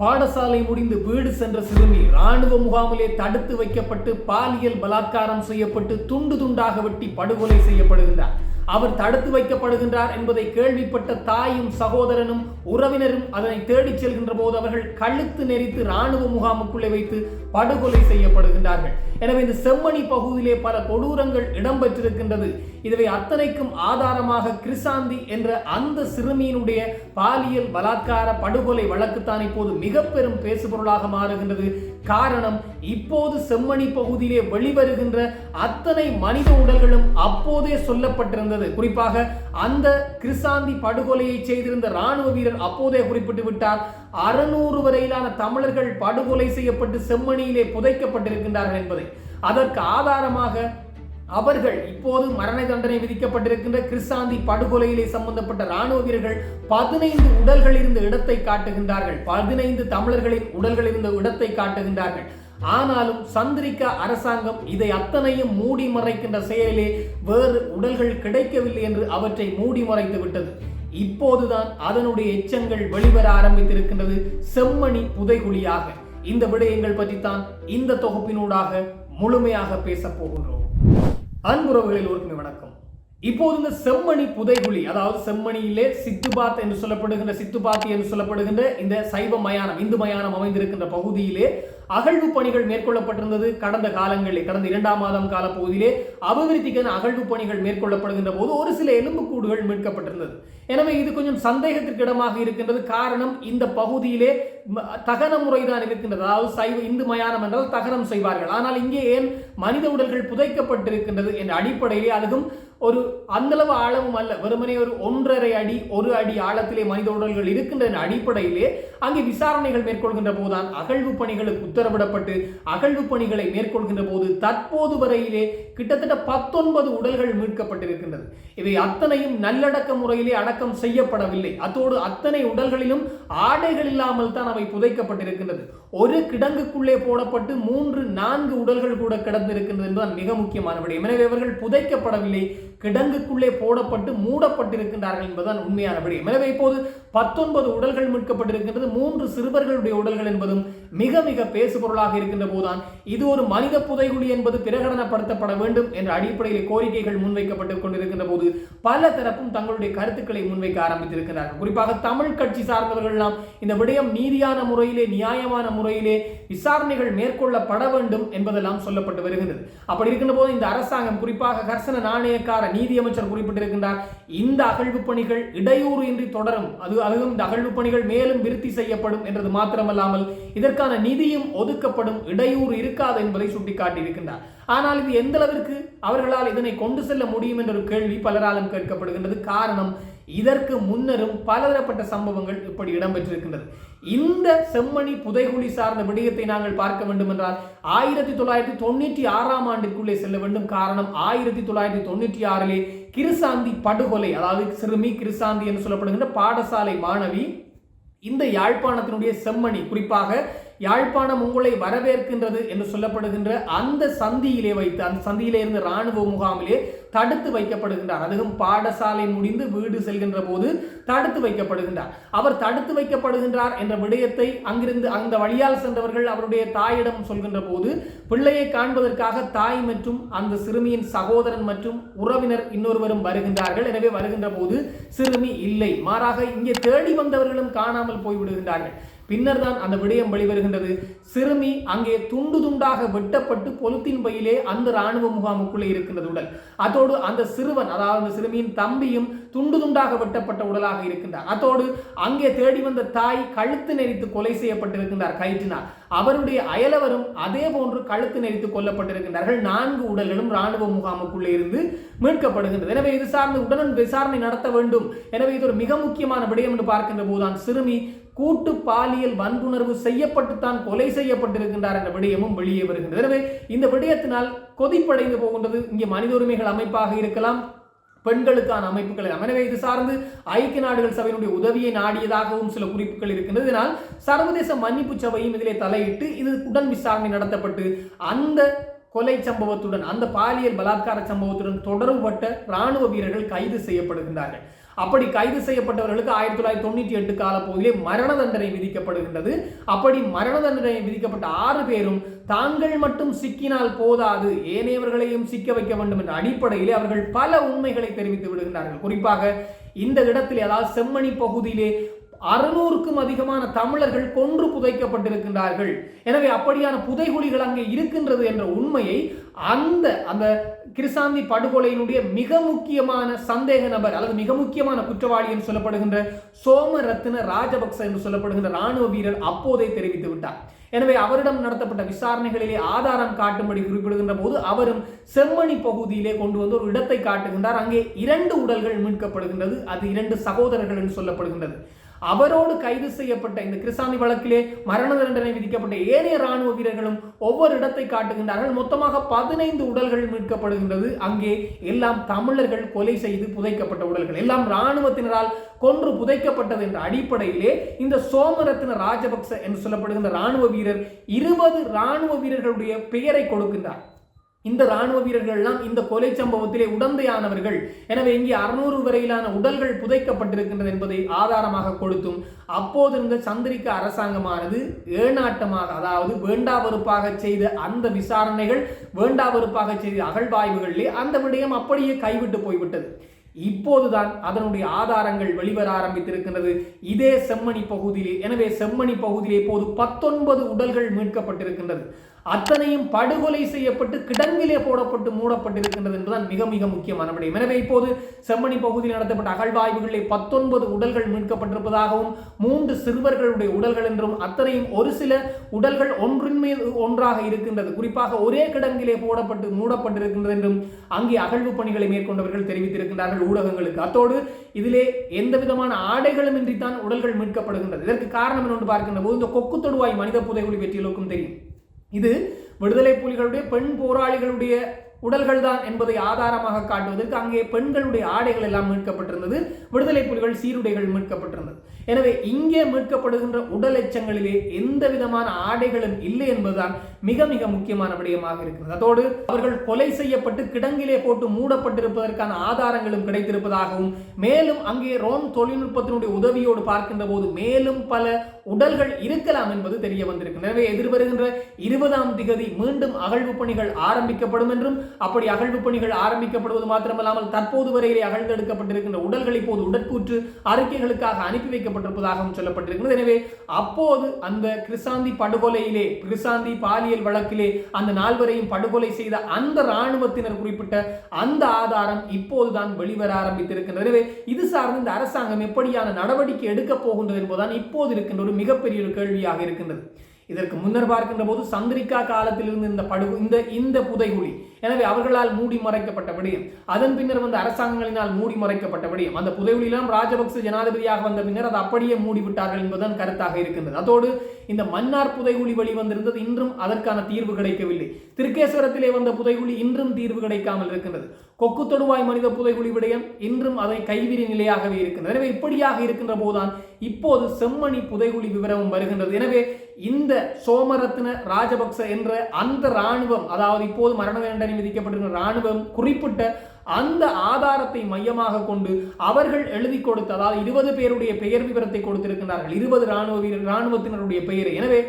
பாடசாலை முடிந்து வீடு சென்ற சிறுமி ராணுவ முகாமிலே தடுத்து வைக்கப்பட்டு பாலியல் பலாத்காரம் செய்யப்பட்டு துண்டு துண்டாக வெட்டி படுகொலை செய்யப்படுகின்றார். அவர் தடுத்து வைக்கப்படுகின்றார் என்பதை கேள்விப்பட்ட தாயும் சகோதரனும் உறவினரும் அதனை தேடிச் செல்கின்ற போது அவர்கள் கழுத்து நெரித்து ராணுவ முகாமுக்குள்ளே வைத்து படுகொலை செய்யப்படுகின்றார்கள். எனவே இந்த செம்மணி பகுதியிலே பல கொடூரங்கள் இடம்பெற்றிருக்கின்றது. இதுவை அத்தனைக்கும் ஆதாரமாக கிருசாந்தி என்ற அந்த சிறுமியினுடைய பாலியல் பலாத்கார படுகொலை வழக்குத்தான் இப்போது மிக பெரும் பேசுபொருளாக மாறுகின்றது. காரணம் இப்போது செம்மணி பகுதியிலே வெளிவருகின்ற அத்தனை மனித உடல்களும் அப்போதே சொல்லப்பட்டிருந்தது. குறிப்பாக அந்த கிருசாந்தி படுகொலையை செய்திருந்த ராணுவ வீரர் அப்போதே குறிப்பிட்டு விட்டார். அறுநூறு வரையிலான தமிழர்கள் படுகொலை செய்யப்பட்டு செம்மணியிலே புதைக்கப்பட்டிருக்கின்றார்கள் என்பதை. அதற்கு ஆதாரமாக அவர்கள் இப்போது மரண தண்டனை விதிக்கப்பட்டிருக்கின்ற கிறிஸ்தாந்தி படுகொலையிலே சம்பந்தப்பட்ட ராணுவ வீரர்கள் பதினைந்து உடல்கள் இருந்த இடத்தை காட்டுகின்றார்கள். பதினைந்து தமிழர்களின் உடல்கள் இருந்த இடத்தை காட்டுகின்றார்கள். ஆனாலும் சந்திரிகா அரசாங்கம் இதை அத்தனையும் மூடி மறைக்கின்ற செயலிலே வேறு உடல்கள் கிடைக்கவில்லை என்று அவற்றை மூடி மறைத்து விட்டது. இப்போதுதான் அதனுடைய எச்சங்கள் வெளிவர ஆரம்பித்திருக்கின்றது செம்மணி புதைகுழியாக. இந்த விடயங்கள் பற்றித்தான் இந்த தொகுப்பினூடாக முழுமையாக பேசப் போகின்றோம். அன்புறவுகளில் ஒருக்குமே வணக்கம். இப்போது இந்த செம்மணி புதைகுழி அதாவது செம்மணியிலே சித்துபாத் என்று சொல்லப்படுகின்ற சித்துபாத்தி என்று சொல்லப்படுகின்ற இந்த சைவ மயானம் இந்து மயானம் அமைந்திருக்கின்ற பகுதியிலே அகழ்வு பணிகள் மேற்கொள்ளப்பட்டிருந்தது. கடந்த காலங்களில் கடந்த இரண்டாம் மாதம் கால பகுதியிலே அபிவிருத்திக்கான அகழ்வு பணிகள் மேற்கொள்ளப்படுகின்ற போது ஒரு சில எலும்புக்கூடுகள் மீட்கப்பட்டிருந்தது. எனவே இது கொஞ்சம் சந்தேகத்திற்கு இடமாக இருக்கின்றது. காரணம் இந்த பகுதியிலே தகன முறைதான் இருக்கின்றது. அதாவது சைவ இந்து மயானம் என்றால் தகனம் செய்வார்கள். ஆனால் இங்கே ஏன் மனித உடல்கள் புதைக்கப்பட்டிருக்கின்றது என்ற அடிப்படையிலே அதுவும் ஒரு அந்தளவு ஆழமும் அல்ல. வெறுமனே ஒரு ஒன்றரை அடி ஒரு அடி ஆழத்திலே மனித உடல்கள் இருக்கின்ற என்ற அடிப்படையிலே அங்கே விசாரணைகள் மேற்கொள்கின்ற போதுதான் அகழ்வு பணிகளுக்கு உத்தரவிடப்பட்டு அகழ்வு பணிகளை மேற்கொள்கின்ற போது தற்போது வரையிலே கிட்டத்தட்ட பத்தொன்பது உடல்கள் மீட்கப்பட்டிருக்கின்றது. இவை அத்தனையும் நல்லடக்க முறையிலே அடக்கம் செய்யப்படவில்லை. அத்தோடு அத்தனை உடல்களிலும் ஆடைகள் இல்லாமல் தான் அவை புதைக்கப்பட்டிருக்கின்றது. ஒரு கிடங்குக்குள்ளே போடப்பட்டு மூன்று நான்கு உடல்கள் கூட கிடந்திருக்கின்றது என்பதுதான் மிக முக்கியமான விடயம். எனவே இவர்கள் புதைக்கப்படவில்லை. கிடங்குக்குள்ளே போடப்பட்டு மூடப்பட்டிருக்கின்றார்கள் என்பதுதான் உண்மையான விடயம். எனவே இப்போது பத்தொன்பது உடல்கள் மீட்கப்பட்டிருக்கின்றது. மூன்று சிறுவர்களுடைய உடல்கள் என்பதும் மிக மிக பேசுபொருளாக இருக்கின்ற போதுதான் இது ஒரு மனித புதைகுழி என்பது பிரகடனப்படுத்தப்பட வேண்டும் என்ற அடிப்படையில் கோரிக்கைகள் முன்வைக்கப்பட்டு கொண்டிருக்கின்ற போது பல தரப்பும் தங்களுடைய கருத்துக்களை முன்வைக்க ஆரம்பித்திருக்கிறார்கள். குறிப்பாக தமிழ் கட்சி சார்ந்தவர்கள் எல்லாம் இந்த விடயம் நீதியான முறையிலே நியாயமான முறையிலே விசாரணைகள் மேற்கொள்ளப்பட வேண்டும் என்பதெல்லாம் சொல்லப்பட்டு வருகின்றது அப்படி இருக்கின்ற போது இந்த அரசாங்கம் குறிப்பாக கர்சன நாணயக்கார நீதியமைச்சர் குறிப்பிட்டிருக்கின்றார் இந்த அகழ்வு பணிகள் இடையூறு இன்றி தொடரும். அது அதுவும் இந்த அகழ்வு பணிகள் மேலும் விருத்தி செய்யப்படும் என்றது மாத்திரமல்லாமல் இதற்கான நிதியும் ஒதுக்கப்படும் இடையூறு இருக்காது என்பதை சுட்டிக்காட்டியிருக்கின்றார். ஆனால் இது எந்த அளவிற்கு அவர்களால் இதனை கொண்டு செல்ல முடியும் என்ற ஒரு கேள்வி பலராலும் கேட்கப்படுகின்றது. காரணம் இதற்கு முன்னரும் பலதரப்பட்ட சம்பவங்கள் இப்படி இடம்பெற்றிருக்கின்றது. இந்த செம்மணி புதைகுழி சார்ந்த விடயத்தை நாங்கள் பார்க்க வேண்டும் என்றால் ஆயிரத்தி தொள்ளாயிரத்தி தொண்ணூற்றி ஆறாம் ஆண்டிற்குள்ளே செல்ல வேண்டும். காரணம் ஆயிரத்தி தொள்ளாயிரத்தி தொண்ணூற்றி ஆறிலே கிருசாந்தி படுகொலை அதாவது சிறுமி கிருசாந்தி என்று சொல்லப்படுகின்ற பாடசாலை மாணவி இந்த யாழ்ப்பாணத்தினுடைய செம்மணி குறிப்பாக யாழ்ப்பாணம் உங்களை வரவேற்கின்றது என்று சொல்லப்படுகின்ற அந்த சந்தியிலே வைத்து அந்த சந்தியிலே இருந்து இராணுவ முகாமிலே தடுத்து வைக்கப்படுகின்றார். அதுவும் பாடசாலை முடிந்து வீடு செல்கின்ற போது தடுத்து வைக்கப்படுகின்றார். அவர் தடுத்து வைக்கப்படுகின்றார் என்ற விடயத்தை அங்கிருந்து அந்த வழியால் சென்றவர்கள் அவருடைய தாயிடம் சொல்கின்ற போது பிள்ளையை காண்பதற்காக தாய் மற்றும் அந்த சிறுமியின் சகோதரன் மற்றும் உறவினர் இன்னொருவரும் வருகின்றார்கள். எனவே வருகின்ற போது சிறுமி இல்லை. மாறாக இங்கே தேடி வந்தவர்களும் காணாமல் போய்விடுகின்றார்கள். பின்னர் தான் அந்த விடயம் வெளிவருகின்றது. சிறுமி அங்கே துண்டு துண்டாக வெட்டப்பட்டு பொலுத்தின் பையிலே அந்த ராணுவ முகாமுக்குள்ளே இருக்கின்றது உடல். அதோடு அந்த சிறுவன் அதாவது அந்த சிறுமியின் தம்பியும் துண்டு துண்டாக வெட்டப்பட்ட உடலாக இருக்கின்றார். அதோடு அங்கே தேடி வந்த தாய் கழுத்து நெரித்து கொலை செய்யப்பட்டிருக்கின்றார் கயிற்றினார் அவருடைய அயலவரும் அதே போன்று கழுத்து நெறித்து கொல்லப்பட்டிருக்கின்றார்கள். நான்கு உடல்களும் ராணுவ முகாமுக்குள்ளே இருந்து மீட்கப்படுகின்றது. எனவே இது சார்ந்து உடனும் விசாரணை நடத்த வேண்டும். எனவே இது ஒரு மிக முக்கியமான விடயம் என்று பார்க்கின்ற போதுதான் சிறுமி கூட்டு பாலியல் வன்புணர்வு செய்யப்பட்டு தான் கொலை செய்யப்பட்டிருக்கின்றார் என்ற விடயமும் வெளியே வருகின்றது. எனவே இந்த விடயத்தினால் கொதிப்படைந்து போகின்றது. இங்கே மனித உரிமைகள் அமைப்பாக இருக்கலாம் பெண்களுக்கான அமைப்புகள் எனவே இது சார்ந்து ஐக்கிய நாடுகள் சபையினுடைய உதவியை நாடியதாகவும் சில குறிப்புகள் இருக்கின்றது. இதனால் சர்வதேச மன்னிப்பு சபையும் இதிலே தலையிட்டு இது உடன் விசாரணை நடத்தப்பட்டு அந்த கொலை சம்பவத்துடன் அந்த பாலியல் பலாத்கார சம்பவத்துடன் தொடர்புபட்ட ராணுவ வீரர்கள் கைது செய்யப்படுகின்றார்கள். அப்படி கைது செய்யப்பட்டவர்களுக்கு ஆயிரத்தி தொள்ளாயிரத்தி தொண்ணூற்றி எட்டு காலப்பகுதியிலே மரண தண்டனை விதிக்கப்படுகின்றது அப்படி மரண தண்டனை விதிக்கப்பட்ட ஆறு பேரும் தாங்கள் மட்டும் சிக்கினால் போதாது ஏனையவர்களையும் சிக்க வைக்க வேண்டும் என்ற அடிப்படையிலே அவர்கள் பல உண்மைகளை தெரிவித்து விடுகின்றார்கள். குறிப்பாக இந்த இடத்தில் அதாவது செம்மணி பகுதியிலே அறுநூறுக்கும் அதிகமான தமிழர்கள் கொன்று புதைக்கப்பட்டிருக்கின்றார்கள். எனவே அப்படியான புதைகுழிகள் அங்கே இருக்கின்றது என்ற உண்மையை அந்த அந்த கிருசாந்தி படுகொலையினுடைய மிக முக்கியமான சந்தேக நபர் அல்லது மிக முக்கியமான குற்றவாளி என்று சொல்லப்படுகின்ற சோமரத்ன ராஜபக்ச என்று சொல்லப்படுகின்ற ராணுவ வீரர் அப்போதே தெரிவித்து விட்டார். எனவே அவரிடம் நடத்தப்பட்ட விசாரணைகளிலே ஆதாரம் காட்டும்படி குறிப்பிடுகின்ற போது அவரும் செம்மணி பகுதியிலே கொண்டு வந்து ஒரு இடத்தை காட்டுகின்றார். அங்கே இரண்டு உடல்கள் மீட்கப்படுகின்றது. அது இரண்டு சகோதரர்கள் என்று சொல்லப்படுகின்றது. அவரோடு கைது செய்யப்பட்ட இந்த கிருசாந்தி வழக்கிலே மரண தண்டனை விதிக்கப்பட்ட ஏனைய ராணுவ வீரர்களும் ஒவ்வொரு இடத்தை காட்டுகின்றார்கள். மொத்தமாக பதினைந்து உடல்கள் மீட்கப்படுகின்றது. அங்கே எல்லாம் தமிழர்கள் கொலை செய்து புதைக்கப்பட்ட உடல்கள். எல்லாம் ராணுவத்தினரால் கொன்று புதைக்கப்பட்டது என்ற அடிப்படையிலே இந்த சோமரத்ன ராஜபக்ச என்று சொல்லப்படுகின்ற ராணுவ வீரர் இருபது ராணுவ வீரர்களுடைய பெயரை கொடுக்கின்றார். இந்த ராணுவ வீரர்கள்லாம் இந்த கொலை சம்பவத்திலே உடந்தையானவர்கள். எனவே இங்கே அறுநூறு வரையிலான உடல்கள் புதைக்கப்பட்டிருக்கின்றது என்பதை ஆதாரமாக கொடுத்தும் அப்போது இருந்த அரசாங்கமானது ஏனாட்டமாக அதாவது வேண்டாவறுப்பாக செய்த அந்த விசாரணைகள் வேண்டாவறுப்பாக செய்த அகழ்வாய்வுகளிலே அந்த விடயம் அப்படியே கைவிட்டு போய்விட்டது. இப்போதுதான் அதனுடைய ஆதாரங்கள் வெளிவர ஆரம்பித்திருக்கின்றது. இதே செம்மணி பகுதியிலே எனவே செம்மணி பகுதியிலே இப்போது பத்தொன்பது உடல்கள் மீட்கப்பட்டிருக்கின்றது. அத்தனையும் படுகொலை செய்யப்பட்டு கிடங்கிலே போடப்பட்டு மூடப்பட்டிருக்கின்றது என்பதுதான் மிக மிக முக்கியமான விடயம். எனவே இப்போது செம்மணி பகுதியில் நடத்தப்பட்ட அகழ்வாய்வுகளில் பத்தொன்பது உடல்கள் மீட்கப்பட்டிருப்பதாகவும் மூன்று சிறுவர்களுடைய உடல்கள் என்றும் அத்தனையும் ஒரு சில உடல்கள் ஒன்றின் ஒன்றாக இருக்கின்றது. குறிப்பாக ஒரே கிடங்கிலே போடப்பட்டு மூடப்பட்டிருக்கின்றது என்றும் அங்கே அகழ்வு பணிகளை மேற்கொண்டவர்கள் தெரிவித்திருக்கின்றார்கள் ஊடகங்களுக்கு. அத்தோடு இதிலே எந்த விதமான ஆடைகளும் தான் உடல்கள் மீட்கப்படுகின்றது. இதற்கு காரணம் என்று பார்க்கின்ற போது இந்த கொக்கு தொடுவாய் மனித புதைகுழி வெற்றிகளுக்கும் தெரியும். இது விடுதலை புலிகளுடைய பெண் போராளிகளுடைய உடல்கள் தான் என்பதை ஆதாரமாக காட்டுவதற்கு அங்கே பெண்களுடைய ஆடைகள் எல்லாம் மீட்கப்பட்டிருந்தது. விடுதலை புலிகள் சீருடைகள் மீட்கப்பட்டிருந்தது. எனவே இங்கே மீட்கப்படுகின்ற உடல் எச்சங்களிலே எந்த விதமான ஆடைகளும் இல்லை என்பதுதான் மிக மிக முக்கியமான விடயமாக இருக்கிறது. அதோடு அவர்கள் கொலை செய்யப்பட்டு கிடங்கிலே போட்டு மூடப்பட்டிருப்பதற்கான ஆதாரங்களும் கிடைத்திருப்பதாகவும் மேலும் அங்கே ரோம் தொழில்நுட்பத்தினுடைய உதவியோடு பார்க்கின்ற போது மேலும் பல உடல்கள் இருக்கலாம் என்பது தெரிய வந்திருக்கு எனவே எதிர்வருகின்ற இருபதாம் திகதி மீண்டும் அகழ்வு பணிகள் ஆரம்பிக்கப்படும் என்றும் அப்படி அகழ்வு பணிகள் ஆரம்பிக்கப்படுவது மாத்திரமல்லாமல் தற்போது வரையிலே அகழ்ந்தெடுக்கப்பட்டிருக்கின்ற உடல்கள் இப்போது உடற்கூற்று அறிக்கைகளுக்காக அனுப்பி வைக்கப்பட்டிருப்பதாகவும் சொல்லப்பட்டிருக்கிறது. எனவே அப்போது அந்த கிருசாந்தி படுகொலையிலே கிருசாந்தி பாலியல் வழக்கிலே அந்த நால்வரையும் படுகொலை செய்த அந்த இராணுவத்தினர் குறிப்பிட்ட அந்த ஆதாரம் இப்போதுதான் வெளிவர ஆரம்பித்திருக்கின்றது. எனவே இது சார்ந்து இந்த அரசாங்கம் எப்படியான நடவடிக்கை எடுக்கப் போகின்றது என்பதுதான் இப்போது இருக்கின்ற ஒரு மிகப்பெரிய ஒரு கேள்வியாக இருக்கின்றது. இதற்கு முன்னர் பார்க்கின்ற போது சந்திரிகா காலத்திலிருந்து இந்த படு இந்த இந்த புதைகுழி எனவே அவர்களால் மூடி மறைக்கப்பட்ட விடயம். அதன் பின்னர் வந்து அரசாங்கங்களினால் மூடி மறைக்கப்பட்ட விடயம். அந்த புதைகுழியெல்லாம் ராஜபக்ச ஜனாதிபதியாக வந்த பின்னர் அதை அப்படியே மூடிவிட்டார்கள் என்பதுதான் கருத்தாக இருக்கின்றது. அதோடு இந்த மன்னார் புதைகுழி வழிவந்திருந்தது இன்றும் அதற்கான தீர்வு கிடைக்கவில்லை. திருக்கேஸ்வரத்திலே வந்த புதைகுழி இன்றும் தீர்வு கிடைக்காமல் இருக்கின்றது. கொக்கு தொடுவாய் மனித புதைகுழி விடயம் இன்றும் அதை கைவிரி நிலையாகவே இருக்கின்றது. எனவே இப்படியாக இருக்கின்ற போதுதான் இப்போது செம்மணி புதைகுழி விவரமும் வருகின்றது. எனவே இந்த சோமரத்ன ராஜபக்ச என்ற அந்த ராணுவம் அதாவது இப்போது மரண தண்டனை விதிக்கப்பட்டிருக்கிற ராணுவம் குறிப்பிட்ட அந்த ஆதாரத்தை மையமாக கொண்டு அவர்கள் எழுதி கொடுத்த அதாவது இருபது பேருடைய பெயர் விவரத்தை கொடுத்திருக்கிறார்கள் இருபது ராணுவ வீரர் இராணுவத்தினருடைய பெயரை. எனவே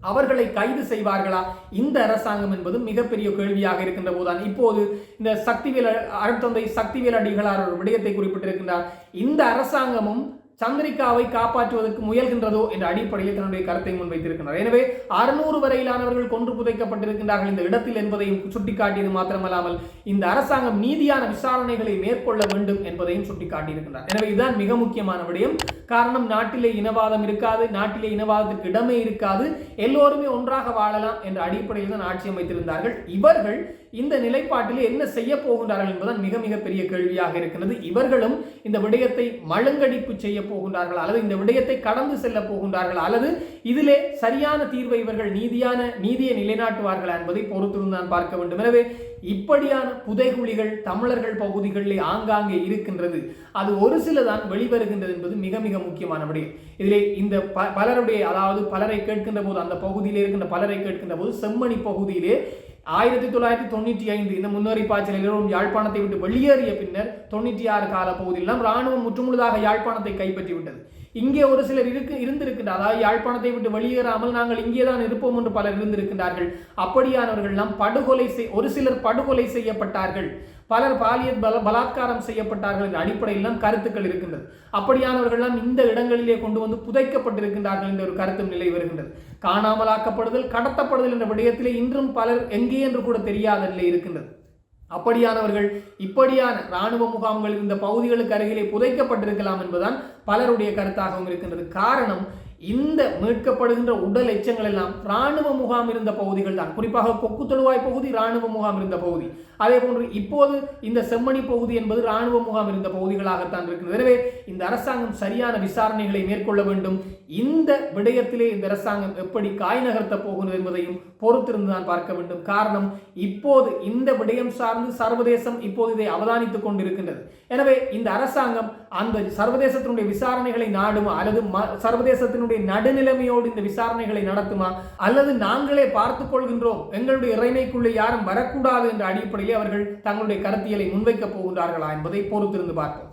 அவர்களை கைது செய்வார்களா? இந்த அரசாங்கம் என்பது மிகப்பெரிய கேள்வியாக இருக்கின்ற போதுதான் இப்போது இந்த சக்திவேல அருட்தந்தை சக்திவேல் அடிகளார் ஒரு விடயத்தை குறிப்பிட்டிருக்கின்றார். இந்த அரசாங்கமும் சந்திரிகாவை காப்பாற்றுவதற்கு முயல்கின்றதோ என்ற அடிப்படையில் தன்னுடைய கருத்தை முன்வைத்திருக்கிறார் எனவே அறுநூறு வரையிலானவர்கள் கொன்று புதைக்கப்பட்டிருக்கின்றார்கள் இந்த இடத்தில் என்பதையும் சுட்டிக்காட்டியது மாத்திரமல்லாமல் இந்த அரசாங்கம் நீதியான விசாரணைகளை மேற்கொள்ள வேண்டும் என்பதையும் சுட்டிக்காட்டியிருக்கிறார் எனவே இதுதான் மிக முக்கியமான விடயம். காரணம் நாட்டிலே இனவாதம் இருக்காது நாட்டிலே இனவாதத்துக்கு இடமே இருக்காது எல்லோருமே ஒன்றாக வாழலாம் என்ற அடிப்படையில் தான் ஆட்சி அமைத்திருந்தார்கள். இவர்கள் இந்த நிலைப்பாட்டில் என்ன செய்ய போகின்றார்கள் என்பதுதான் மிக மிக பெரிய கேள்வியாக இருக்கிறது இவர்களும் இந்த விடயத்தை மழுங்கடிப்பு செய்ய போகின்றார்கள் அல்லது இந்த விடயத்தை கடந்து செல்ல போகின்றார்கள் அல்லது இதிலே சரியான தீர்வை இவர்கள் நீதியான நீதியை நிலைநாட்டுவார்கள் என்பதை பொறுத்திருந்தான் பார்க்க வேண்டும். எனவே இப்படியான புதைகுழிகள் தமிழர்கள் பகுதிகளிலே ஆங்காங்கே இருக்கின்றது. அது ஒரு சில தான் வெளிவருகின்றது என்பது மிக மிக முக்கியமான விடயம். இதிலே இந்த ப பலருடைய அதாவது பலரை கேட்கின்ற போது அந்த பகுதியிலே இருக்கின்ற பலரை கேட்கின்ற போது செம்மணி பகுதியிலே ஆயிரத்தி தொள்ளாயிரத்தி தொண்ணூற்றி ஐந்து இந்த முன்னோரி பாய்ச்சல் யாழ்ப்பாணத்தை விட்டு வெளியேறிய பின்னர் தொண்ணூற்றி ஆறு கால பகுதியிலாம் இராணுவம் முற்றுமுழுதாக யாழ்ப்பாணத்தை கைப்பற்றி விட்டது இங்கே ஒரு சிலர் இருக்கு இருந்திருக்கின்ற அதாவது யாழ்ப்பாணத்தை விட்டு வெளியேறாமல் நாங்கள் இங்கே தான் இருப்போம் என்று பலர் இருந்திருக்கின்றார்கள். அப்படியானவர்கள்லாம் படுகொலை செய் ஒரு சிலர் படுகொலை செய்யப்பட்டார்கள். பலர் பாலியல் பல பலாத்காரம் செய்யப்பட்டார்கள் என்ற அடிப்படையிலாம் கருத்துக்கள் இருக்கின்றது. அப்படியானவர்கள்லாம் இந்த இடங்களிலே கொண்டு வந்து புதைக்கப்பட்டிருக்கின்றார்கள் என்ற ஒரு கருத்தும் நிலை வருகின்றது. காணாமலாக்கப்படுதல் கடத்தப்படுதல் என்ற விடயத்திலே இன்றும் பலர் எங்கே என்று கூட தெரியாத நிலை இருக்கின்றது. அப்படியானவர்கள் இப்படியான இராணுவ முகாம்கள் இந்த பகுதிகளுக்கு அருகிலே புதைக்கப்பட்டிருக்கலாம் என்பதுதான் பலருடைய கருத்தாகவும் இருக்கின்றது. காரணம் இந்த மீட்கப்படுகின்ற உடல் எச்சங்கள் எல்லாம் இராணுவ முகாம் இருந்த பகுதிகள் தான். குறிப்பாக கொக்கு தொழுவாய் பகுதி இராணுவ முகாம் இருந்த பகுதி. அதே போன்று இப்போது இந்த செம்மணி பகுதி என்பது இராணுவ முகாம் இருந்த பகுதிகளாகத்தான் இருக்கிறது. எனவே இந்த அரசாங்கம் சரியான விசாரணைகளை மேற்கொள்ள வேண்டும். இந்த விடயத்திலே இந்த அரசாங்கம் எப்படி காய் நகர்த்த போகிறது என்பதையும் பொறுத்திருந்து தான் பார்க்க வேண்டும். காரணம் இப்போது இந்த விடயம் சார்ந்து சர்வதேசம் இப்போது இதை அவதானித்துக் கொண்டிருக்கின்றது. எனவே இந்த அரசாங்கம் அந்த சர்வதேசத்தினுடைய விசாரணைகளை நாடுமா? அல்லது சர்வதேசத்தினுடைய நடுநிலைமையோடு இந்த விசாரணைகளை நடத்துமா? அல்லது நாங்களே பார்த்துக் கொள்கின்றோம் எங்களுடைய இறைமைக்குள்ளே யாரும் வரக்கூடாது என்ற அடிப்படையில் அவர்கள் தங்களுடைய கருத்தியலை முன்வைக்கப் போகின்றார்களா என்பதை பொறுத்திருந்து பார்ப்போம்.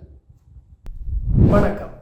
வணக்கம்.